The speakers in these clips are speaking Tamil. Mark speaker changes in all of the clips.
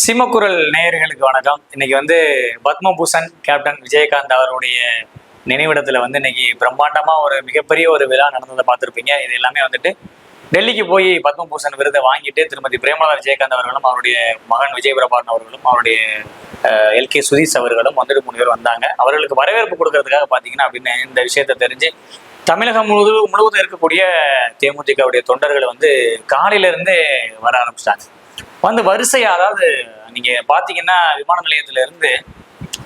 Speaker 1: சிம்மக்குரல் நேயர்களுக்கு வணக்கம். இன்னைக்கு வந்து பத்மபூஷன் கேப்டன் விஜயகாந்த் அவருடைய நினைவிடத்துல வந்து இன்னைக்கு பிரம்மாண்டமா ஒரு மிகப்பெரிய ஒரு விழா நடந்ததை பார்த்துருப்பீங்க. இது எல்லாமே வந்துட்டு டெல்லிக்கு போய் பத்மபூஷன் விருதை வாங்கிட்டு திருமதி பிரேமலா விஜயகாந்த் அவர்களும் அவருடைய மகன் விஜய் பிரபாகரன் அவர்களும் அவருடைய எல்கே சுதீஷ் அவர்களும் வந்துட்டு மூணு பேர் வந்தாங்க. அவர்களுக்கு வரவேற்பு கொடுக்கறதுக்காக பார்த்தீங்கன்னா அப்படின்னு இந்த விஷயத்தை தெரிஞ்சு தமிழகம் முழுவதும் முழுவதும் இருக்கக்கூடிய தேமுதிகவுடைய தொண்டர்கள் வந்து காலையிலேருந்தே வர ஆரம்பிச்சிட்டாங்க. வந்து வரிசையா அதாவது நீங்க பாத்தீங்கன்னா விமான நிலையத்துல இருந்து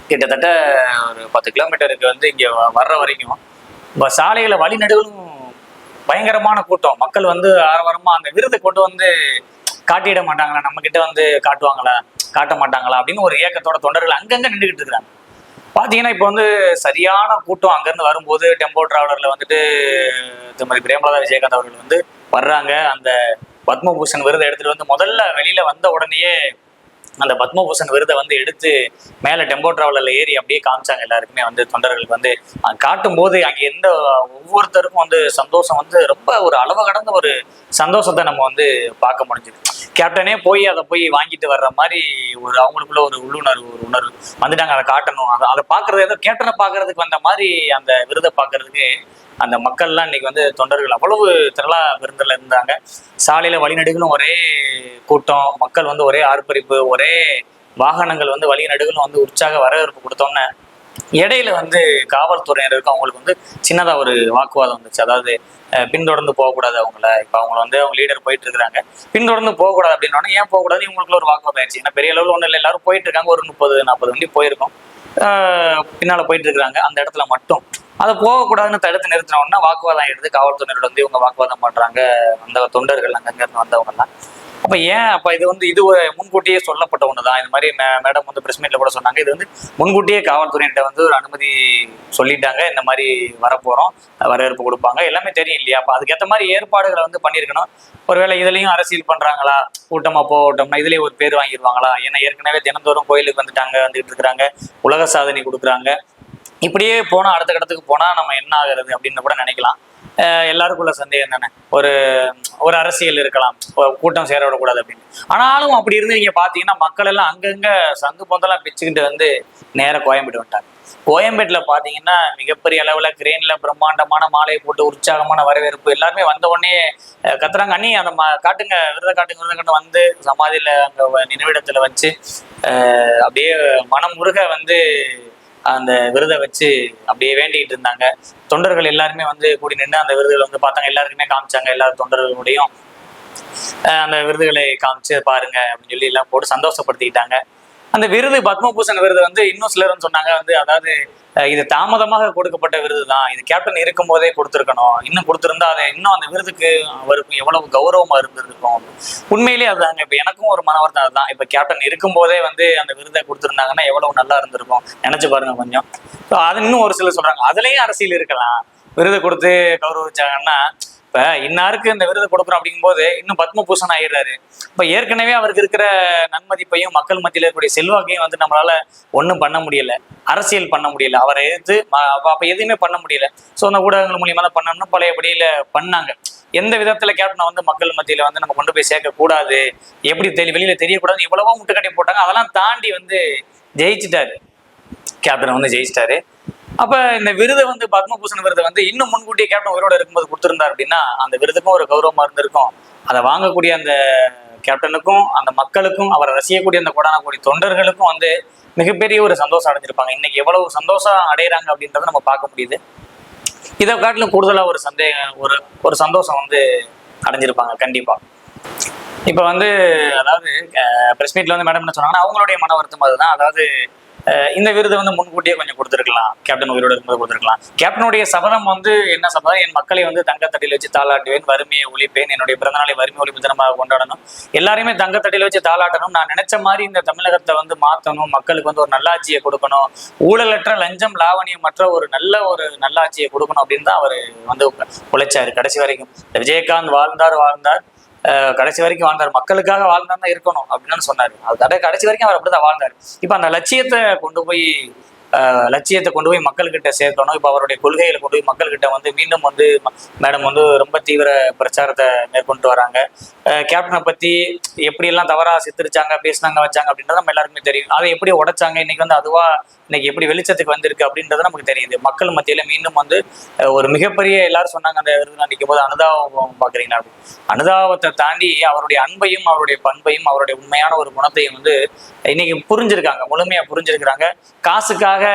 Speaker 1: கிட்டத்தட்ட ஒரு பத்து கிலோமீட்டருக்கு வந்து இங்க வ- வர்ற வரைக்கும் இப்போ சாலையில நடுவிலும் பயங்கரமான கூட்டம். மக்கள் வந்து ஆரவாரமா அந்த விருதை கொண்டு வந்து காட்டிட மாட்டாங்களா? நம்ம கிட்ட வந்து காட்டுவாங்களா? காட்ட மாட்டாங்களா? அப்படின்னு ஒரு ஏக்கத்தோட தொண்டர்கள் அங்கங்க நின்றுகிட்டு இருக்கிறாங்க பாத்தீங்கன்னா இப்போ வந்து சரியான கூட்டம் அங்கேருந்து வரும்போது டெம்போ டிராவலர்ல வந்துட்டு திருமதி பிரேமலதா விஜயகாந்த் அவர்கள் வந்து வர்றாங்க. அந்த பத்மபூஷன் விருதை எடுத்துட்டு வந்து முதல்ல வெளியில வந்த உடனேயே அந்த பத்மபூஷன் விருதை வந்து எடுத்து மேலே டெம்போ டிராவலர்ல ஏறி அப்படியே காமிச்சாங்க எல்லாருக்குமே வந்து தொண்டர்களுக்கு வந்து. காட்டும் போது அங்கே எந்த ஒவ்வொருத்தருக்கும் வந்து சந்தோஷம் வந்து ரொம்ப ஒரு அளவு கடந்த ஒரு சந்தோஷத்தை நம்ம வந்து பார்க்க முடிஞ்சுது. கேப்டனே போய் அதை போய் வாங்கிட்டு வர்ற மாதிரி ஒரு அவங்களுக்குள்ள ஒரு உள்ளுணர்வு ஒரு உணர்வு வந்துட்டாங்க. அதை காட்டணும். அதை அதை பார்க்கறது ஏதோ கேப்டனை பார்க்கறதுக்கு வந்த மாதிரி அந்த விருதை பார்க்கறதுக்கு அந்த மக்கள்லாம் இன்னைக்கு வந்து தொண்டர்கள் அவ்வளவு திரளா விருந்தில் இருந்தாங்க. சாலையில வழிநடுகளும் ஒரே கூட்டம். மக்கள் வந்து ஒரே ஆர்ப்பரிப்பு ஒரே வாகனங்கள் வந்து வழிநடுகளும் வந்து உற்சாக வரவேற்பு கொடுத்தோன்னே இடையில வந்து காவல்துறையினருக்கு அவங்களுக்கு வந்து சின்னதா ஒரு வாக்குவாதம் வந்துச்சு. அதாவது பின்தொடர்ந்து போகக்கூடாது அவங்கள. இப்போ அவங்க வந்து அவங்க லீடர் போயிட்டு இருக்காங்க பின்தொடர்ந்து போகக்கூடாது அப்படின்னோடனே ஏன் போகக்கூடாது? இவங்களுக்குள்ள ஒரு வாக்குவாதம் ஆயிடுச்சு. ஏன்னா பெரிய அளவில் ஒன்றும் இல்லை. எல்லாரும் போயிட்டு இருக்காங்க ஒரு முப்பது நாற்பது வண்டி போயிருக்கோம். ஆஹ், பின்னால போயிட்டு இருக்காங்க அந்த இடத்துல மட்டும். அதை போகக்கூடாதுன்னு தடுத்து நிறுத்தினோன்னா வாக்குவாதம் எடுத்து காவல்துறையினர் வந்து இவங்க வாக்குவாதம் பண்றாங்க. அந்த தொண்டர்கள் அங்கங்க இருந்து வந்தவங்க எல்லாம் அப்ப ஏன்? அப்ப இது வந்து இது முன்கூட்டியே சொல்லப்பட்ட ஒண்ணுதான். இந்த மாதிரி மே- மேடம் வந்து பிரஸ் மீட்ல கூட சொன்னாங்க. இது வந்து முன்கூட்டியே காவல்துறையிட்ட வந்து ஒரு அனுமதி சொல்லிட்டாங்க. இந்த மாதிரி வரப்போறோம். வரவேற்பு கொடுப்பாங்க. எல்லாமே தெரியும் இல்லையா? அப்ப அதுக்கேற்ற மாதிரி ஏற்பாடுகளை வந்து பண்ணியிருக்கணும். ஒருவேளை இதுலயும் அரசியல் பண்றாங்களா? கூட்டமா போகட்டோம்னா இதுலயே ஒரு பேர் வாங்கிடுவாங்களா ஏன்னா ஏற்கனவே தினந்தோறும் கோயிலுக்கு வந்துட்டாங்க வந்துட்டு இருக்கிறாங்க. உலக சாதனை கொடுக்குறாங்க. இப்படியே போனா அடுத்த கடத்துக்கு போனா நம்ம என்ன ஆகுறது அப்படின்னு கூட நினைக்கலாம். எல்லாருக்குள்ள சந்தேகம் தானே? ஒரு ஒரு அரசியல் இருக்கலாம் கூட்டம் சேர விடக்கூடாது அப்படின்னு. ஆனாலும் அப்படி இருந்து நீங்க பாத்தீங்கன்னா மக்கள் எல்லாம் அங்கங்க சங்கு பொந்தெல்லாம் பிச்சுக்கிட்டு வந்து நேர கோயம்பேடு வந்துட்டாங்க. கோயம்பேட்டில் பார்த்தீங்கன்னா மிகப்பெரிய அளவில் கிரெயினில் பிரம்மாண்டமான மாலையை போட்டு உற்சாகமான வரவேற்பு எல்லாருமே வந்த உடனே கத்துறாங்க. அண்ணி அந்த ம- காட்டுங்க விரத காட்டுங்க விரத காட்டு வந்து சமாதியில் அங்கே நினைவிடத்தில் வச்சு அப்படியே மனம் முருக வந்து அந்த விருதை வச்சு அப்படியே வேண்டிக்கிட்டு இருந்தாங்க. தொண்டர்கள் எல்லாருமே வந்து கூடி நின்று அந்த விருதுகளை வந்து பார்த்தாங்க. எல்லாருக்குமே காமிச்சாங்க. எல்லா தொண்டர்களுடையும் அந்த விருதுகளை காமிச்சு பாருங்க அப்படின்னு சொல்லி எல்லாம் போட்டு சந்தோஷப்படுத்திக்கிட்டாங்க. அந்த விருது பத்மபூஷன் விருது வந்து இன்னும் சிலர் சொன்னாங்க வந்து அதாவது இது தாமதமாக கொடுக்கப்பட்ட விருது தான் இது கேப்டன் இருக்கும் போதே கொடுத்துருக்கணும். இன்னும் கொடுத்துருந்தா அதை இன்னும் அந்த விருதுக்கு அவருக்கு எவ்வளவு கௌரவமா இருந்திருக்கும். உண்மையிலேயே அதுதாங்க. இப்ப எனக்கும் ஒரு மன வருத்தம் அதுதான். இப்ப கேப்டன் இருக்கும் போதே வந்து அந்த விருதை கொடுத்துருந்தாங்கன்னா எவ்வளவு நல்லா இருந்திருக்கும். நினைச்சு பாருங்க கொஞ்சம். அது இன்னும் ஒரு சிலர் சொல்றாங்க. அதுலயும் அரசியல் இருக்கலாம். விருது கொடுத்து கௌரவிச்சாங்கன்னா இப்போ இன்னாருக்கு இந்த விருது கொடுக்குறோம் அப்படிங்கும்போது இன்னும் பத்மபூஷன் ஆயிடுறாரு. இப்ப ஏற்கனவே அவருக்கு இருக்கிற நன்மதிப்பையும் மக்கள் மத்தியில் இருக்கக்கூடிய செல்வாக்கையும் வந்து நம்மளால ஒன்றும் பண்ண முடியல. அரசியல் பண்ண முடியல. அவரை எதிர்த்து அப்போ அப்ப எதுவுமே பண்ண முடியல. ஸோ அந்த ஊடகங்கள் மூலியமா தான் பண்ணணும்னு பழையபடியில பண்ணாங்க. எந்த விதத்துல கேப்டனை வந்து மக்கள் மத்தியில வந்து நம்ம கொண்டு போய் சேர்க்க கூடாது? எப்படி தெரி வெளியில தெரியக்கூடாது எவ்வளவோ முட்டுக்கட்டை போட்டாங்க. அதெல்லாம் தாண்டி வந்து ஜெயிச்சிட்டாரு. கேப்டன் வந்து ஜெயிச்சிட்டாரு. அப்ப இந்த விருதை வந்து பத்மபூஷன் விருதை வந்து இன்னும் முன்கூட்டியே கேப்டன் உயிரோட இருக்கும்போது கொடுத்திருந்தார் அப்படின்னா அந்த விருதுக்கும் ஒரு கௌரவமா இருந்திருக்கும். அதை வாங்கக்கூடிய அந்த கேப்டனுக்கும் அந்த மக்களுக்கும் அவரை ரசிக்கக்கூடிய அந்த கொடான கூடிய தொண்டர்களுக்கும் வந்து மிகப்பெரிய ஒரு சந்தோஷம் அடைஞ்சிருப்பாங்க. இன்னைக்கு எவ்வளவு சந்தோஷம் அடையிறாங்க அப்படின்றத நம்ம பார்க்க முடியுது. இதை காட்டிலும் கூடுதலா ஒரு சந்தேகம் ஒரு ஒரு சந்தோஷம் வந்து அடைஞ்சிருப்பாங்க கண்டிப்பா. இப்போ வந்து அதாவது பிரஸ் மீட்ல வந்து மேடம் என்ன சொன்னாங்கன்னா அவங்களுடைய மன வருத்தம் அதுதான். அதாவது இந்த விருதை வந்து முன்கூட்டியே கொஞ்சம் கொடுத்துருக்கலாம். கேப்டன் உயிரோடு இருக்கும்போது கொடுத்துருக்கலாம். கேப்டனுடைய சபதம் வந்து என்ன சபதம்? என் மக்களை வந்து தங்கத்தட்டியில் வச்சு தாளாட்டுவேன் வறுமையை ஒழிப்பேன் என்னுடைய பிறந்தநாளை வறுமை ஒழிப்பு தினமாக கொண்டாடணும். எல்லாருமே தங்கத்தட்டியில் வச்சு தாளாட்டணும். நான் நினைச்ச மாதிரி இந்த தமிழகத்தை வந்து மாற்றணும் மக்களுக்கு வந்து ஒரு நல்லாட்சியை கொடுக்கணும். ஊழலற்ற லஞ்சம் லாவணியமற்ற ஒரு நல்ல ஒரு நல்லாட்சியை கொடுக்கணும் அப்படின்னு தான் அவர் வந்து உழைச்சாரு. கடைசி வரைக்கும். விஜயகாந்த் வாழ்ந்தார் வாழ்ந்தார். கடைசி வரைக்கும் வாழ்ந்தார். மக்களுக்காக வாழ்ந்தார் தான் இருக்கணும் அப்படின்னு சொன்னாரு. அது கடை கடைசி வரைக்கும் அவர் அப்படிதான் வாழ்ந்தார். இப்ப அந்த லட்சியத்தை கொண்டு போய் லட்சியத்தை கொண்டு போய் மக்கள்கிட்ட சேர்க்கணும். இப்போ அவருடைய கொள்கைகளை கொண்டு போய் மக்கள்கிட்ட வந்து மீண்டும் வந்து மேடம் வந்து ரொம்ப தீவிர பிரச்சாரத்தை மேற்கொண்டு வராங்க. கேப்டனை பத்தி எப்படியெல்லாம் தவறாக சித்தரிச்சாங்க பேசினாங்க வச்சாங்க அப்படின்றது நம்ம எல்லாருக்குமே தெரியும். அதை எப்படி உடைச்சாங்க இன்னைக்கு வந்து அதுவா இன்னைக்கு எப்படி வெளிச்சத்துக்கு வந்திருக்கு அப்படின்றது நமக்கு தெரியுது. மக்கள் மத்தியில மீண்டும் வந்து ஒரு மிகப்பெரிய எல்லாரும் சொன்னாங்க அந்த விருது நினைக்கும் போது அனுதாபம் பார்க்குறீங்களா? அப்படின்னு. அனுதாபத்தை தாண்டி அவருடைய அன்பையும் அவருடைய பண்பையும் அவருடைய உண்மையான ஒரு குணத்தையும் வந்து இன்னைக்கு புரிஞ்சிருக்காங்க முழுமையா புரிஞ்சிருக்கிறாங்க. காசுக்காக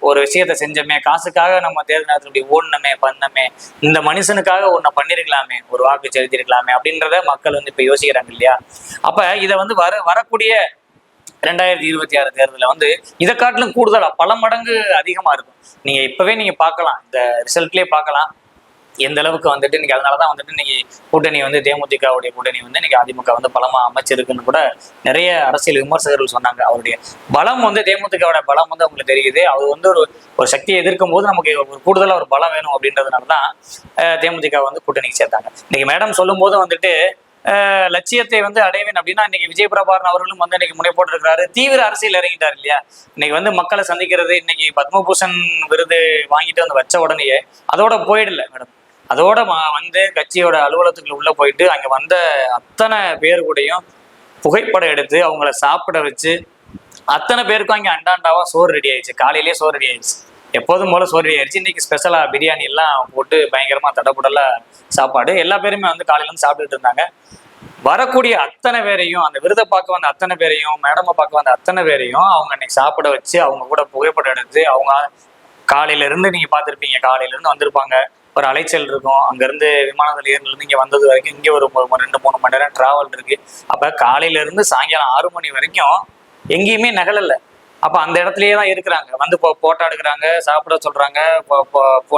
Speaker 1: ஒரு விஷயத்த செஞ்சோமே காசுக்காக நம்ம தேர்தல் நேரத்தில் இப்படி ஓடணுமே பண்ணமே இந்த மனுஷனுக்காக ஒன்றை பண்ணிருக்கலாமே ஒரு வாக்கு செலுத்திருக்கலாமே அப்படின்றத மக்கள் வந்து இப்ப யோசிக்கிறாங்க இல்லையா? அப்ப இதை வந்து வர வரக்கூடிய ரெண்டாயிரத்தி இருபத்தி ஆறு தேர்தலில் வந்து இதை காட்டிலும் கூடுதலா பல மடங்கு அதிகமா இருக்கும். நீங்க இப்பவே நீங்க பார்க்கலாம் இந்த ரிசல்ட்லயே பார்க்கலாம். எந்த அளவுக்கு வந்துட்டு இன்னைக்கு அதனாலதான் வந்துட்டு இன்னைக்கு கூட்டணி வந்து தேமுதிகவுடைய கூட்டணி வந்து இன்னைக்கு அதிமுக வந்து பலமா அமைச்சிருக்குன்னு கூட நிறைய அரசியல் விமர்சகர்கள் சொன்னாங்க. அவருடைய பலம் வந்து தேமுதிகவோட பலம் வந்து அவங்களுக்கு தெரியுது. அவர் வந்து ஒரு ஒரு சக்தியை எதிர்க்கும் போது நமக்கு ஒரு கூடுதலா ஒரு பலம் வேணும் அப்படின்றதுனால தான் தேமுதிக வந்து கூட்டணிக்கு சேர்த்தாங்க. இன்னைக்கு மேடம் சொல்லும் போது வந்துட்டு லட்சியத்தை வந்து அடைவேன் அப்படின்னா இன்னைக்கு விஜய் பிரபாகரன் அவர்களும் வந்து இன்னைக்கு முனை போட்டிருக்கிறாரு. தீவிர அரசியல் இறங்கிட்டார் இல்லையா? இன்னைக்கு வந்து மக்களை சந்திக்கிறது இன்னைக்கு பத்மபூஷன் விருது வாங்கிட்டு வந்து வச்ச உடனேயே அதோட போயிடல மேடம். அதோட மா வந்து கட்சியோட அலுவலகத்துக்குள்ள உள்ள போயிட்டு அங்க வந்த அத்தனை பேர் கூடயும் புகைப்படம் எடுத்து அவங்கள சாப்பிட வச்சு அத்தனை பேருக்கும் அங்கே அண்டாண்டாவா சோறு ரெடி ஆயிடுச்சு. காலையிலேயே சோறு ரெடி ஆயிடுச்சு. எப்போதும் போல சோறு ரெடி ஆயிடுச்சு. இன்னைக்கு ஸ்பெஷலா பிரியாணி எல்லாம் போட்டு பயங்கரமா தடப்புடல சாப்பாடு. எல்லா பேருமே வந்து காலையில இருந்து சாப்பிட்டுட்டு இருந்தாங்க. வரக்கூடிய அத்தனை பேரையும் அந்த விருதை பார்க்க வந்த அத்தனை பேரையும் மேடமை பார்க்க வந்த அத்தனை பேரையும் அவங்க அன்னைக்கு சாப்பிட வச்சு அவங்க கூட புகைப்படம் எடுத்து அவங்க காலையில இருந்து நீங்க பார்த்திருப்பீங்க. காலையில இருந்து வந்திருப்பாங்க. ஒரு அலைச்சல் இருக்கும். அங்க இருந்து விமான நிலையத்துல இருந்து இங்க வந்தது வரைக்கும் இங்க ஒரு ரெண்டு மூணு மணி நேரம் ட்ராவல் இருக்கு. அப்ப காலையில இருந்து சாயங்காலம் ஆறு மணி வரைக்கும் எங்கேயுமே நகலல்ல. அப்போ அந்த இடத்துலயே தான் இருக்கிறாங்க. வந்து இப்போ போட்டோ எடுக்கிறாங்க சாப்பிட சொல்றாங்க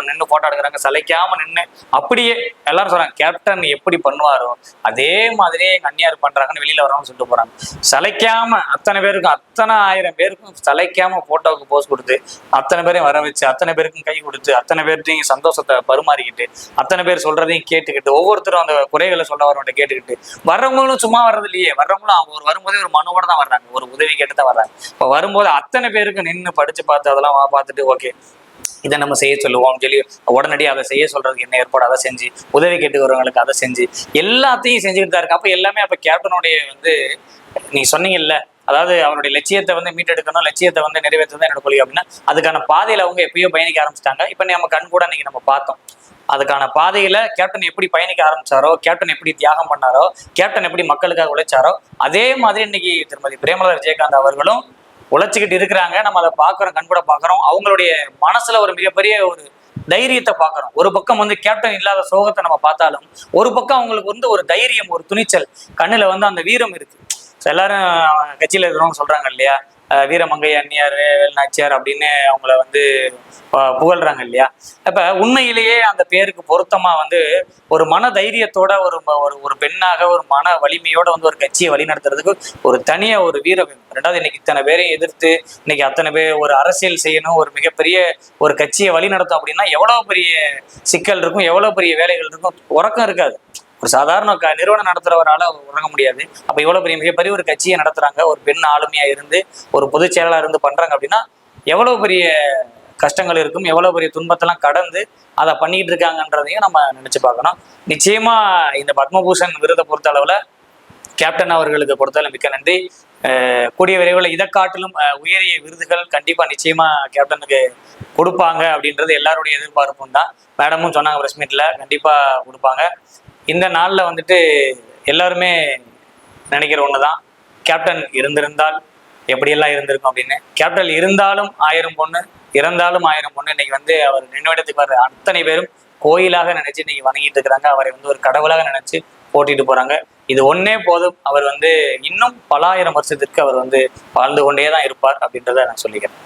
Speaker 1: நின்று போட்டோ எடுக்கிறாங்க சளைக்காம நின்று அப்படியே எல்லாரும் சொல்றாங்க கேப்டன் எப்படி பண்ணுவாரோ அதே மாதிரியே எங்க அந்நியார் பண்றாங்கன்னு வெளியில வரணும்னு சொல்லிட்டு போறாங்க. சிலைக்காம அத்தனை பேருக்கும் அத்தனை ஆயிரம் பேருக்கும் சளைக்காம போட்டோவுக்கு போஸ் கொடுத்து அத்தனை பேரையும் வர வச்சு அத்தனை பேருக்கும் கை கொடுத்து அத்தனை பேர்ட்டையும் சந்தோஷத்தை பரிமாறிக்கிட்டு அத்தனை பேர் சொல்றதையும் கேட்டுக்கிட்டு ஒவ்வொருத்தரும் அந்த குறைகளை சொல்ல வரவன்ட்ட கேட்டுக்கிட்டு வர்றவங்களும் சும்மா வர்றது இல்லையே வர்றவங்களும் அவங்க ஒரு வரும்போதே ஒரு மனுவோட தான் வர்றாங்க ஒரு உதவி கேட்டு தான் வர்றாங்க. இப்போ வரும்போது அத்தனை பேருக்கு நின்று படிச்சு பார்த்து அதெல்லாம் பார்த்துட்டு ஓகே இதை நம்ம செய்ய சொல்லுவோம் சொல்லி உடனடியாக அதை செய்ய சொல்றதுக்கு என்ன ஏற்பாடு? அதை செஞ்சு உதவி கேட்டுக்கிறவங்களுக்கு அதை செஞ்சு எல்லாத்தையும் செஞ்சுக்கிட்டு தான் இருக்கு அப்போ எல்லாமே அப்போ கேப்டனுடைய வந்து நீ சொன்னீங்கல்ல அதாவது அவருடைய லட்சியத்தை வந்து மீட்டெடுக்கணும் லட்சியத்தை வந்து நிறைவேற்றுறது என்னோட கொள்கை அப்படின்னா அதுக்கான பாதையில அவங்க எப்பயோ பயணிக்க ஆரம்பிச்சிட்டாங்க. இப்போ நம்ம கண் கூட இன்னைக்கு நம்ம பார்த்தோம். அதுக்கான பாதையில கேப்டன் எப்படி பயணிக்க ஆரம்பிச்சாரோ கேப்டன் எப்படி தியாகம் பண்ணாரோ கேப்டன் எப்படி மக்களுக்காக உழைச்சாரோ அதே மாதிரி இன்னைக்கு திருமதி பிரேமலர் விஜயகாந்த் அவர்களும் உழைச்சிக்கிட்டு இருக்கிறாங்க. நம்ம அதை பார்க்குறோம் கண்கூட பார்க்குறோம். அவங்களுடைய மனசுல ஒரு மிகப்பெரிய ஒரு தைரியத்தை பார்க்குறோம். ஒரு பக்கம் வந்து கேப்டன் இல்லாத சோகத்தை நம்ம பார்த்தாலும் ஒரு பக்கம் அவங்களுக்கு வந்து ஒரு தைரியம் ஒரு துணிச்சல். கண்ணுல வந்து அந்த வீரம் இருக்கு. எல்லாரும் கட்சியில இருக்கிறவங்க சொல்றாங்க இல்லையா? வீரமங்கை அந்நியார் வேல்நாச்சியார் அப்படின்னு அவங்கள வந்து புகழ்றாங்க இல்லையா? அப்ப உண்மையிலேயே அந்த பேருக்கு பொருத்தமா வந்து ஒரு மன தைரியத்தோட ஒரு ஒரு பெண்ணாக ஒரு மன வலிமையோட வந்து ஒரு கட்சியை வழிநடத்துறதுக்கு ஒரு தனியா ஒரு வீரம் ரெண்டாவது இன்னைக்கு இத்தனை பேரையும் எதிர்த்து இன்னைக்கு அத்தனை பேர் ஒரு அரசியல் செய்யணும் ஒரு மிகப்பெரிய ஒரு கட்சியை வழிநடத்தும் அப்படின்னா எவ்வளவு பெரிய சிக்கல் இருக்கும் எவ்வளவு பெரிய வேலைகள் இருக்கும் உறக்கம் இருக்காது. ஒரு சாதாரண க நிறுவனம் நடத்துறவரால் உறங்க முடியாது. அப்போ இவ்வளோ பெரிய மிகப்பெரிய ஒரு கட்சியை நடத்துகிறாங்க ஒரு பெண் ஆளுமையாக இருந்து ஒரு பொதுச் செயலாளர் இருந்து பண்ணுறாங்க அப்படின்னா எவ்வளோ பெரிய கஷ்டங்கள் இருக்கும் எவ்வளோ பெரிய துன்பத்தெல்லாம் கடந்து அதை பண்ணிக்கிட்டு இருக்காங்கன்றதையும் நம்ம நினச்சி பார்க்கணும். நிச்சயமாக இந்த பத்மபூஷன் விருதை பொறுத்த அளவில் கேப்டன் அவர்களுக்கு கொடுத்தாலும் மிக்க நன்றி. கூடிய விரைவில் இதை காட்டிலும் உயரிய விருதுகள் கண்டிப்பாக நிச்சயமாக கேப்டனுக்கு கொடுப்பாங்க அப்படின்றது எல்லாருடைய எதிர்பார்ப்பும் தான். மேடமும் சொன்னாங்க ப்ரெஸ் மீட்டில் கண்டிப்பாக கொடுப்பாங்க. இந்த நாள்ல வந்துட்டு எல்லாருமே நினைக்கிற ஒண்ணுதான். கேப்டன் இருந்திருந்தால் எப்படியெல்லாம் இருந்திருக்கும் அப்படின்னு. கேப்டன் இருந்தாலும் ஆயிரம் பொண்ணு இறந்தாலும் ஆயிரம் பொண்ணு. இன்னைக்கு வந்து அவர் நினைவிடத்துக்கு வர்ற அத்தனை பேரும் கோயிலாக நினைச்சு இன்னைக்கு வணங்கிட்டு இருக்கிறாங்க. அவரை வந்து ஒரு கடவுளாக நினைச்சு போட்டிட்டு போறாங்க. இது ஒன்னே போதும். அவர் வந்து இன்னும் பல ஆயிரம் வருஷத்திற்கு அவர் வந்து வாழ்ந்து கொண்டே தான் இருப்பார் அப்படின்றத நான் சொல்லிக்கிறேன்.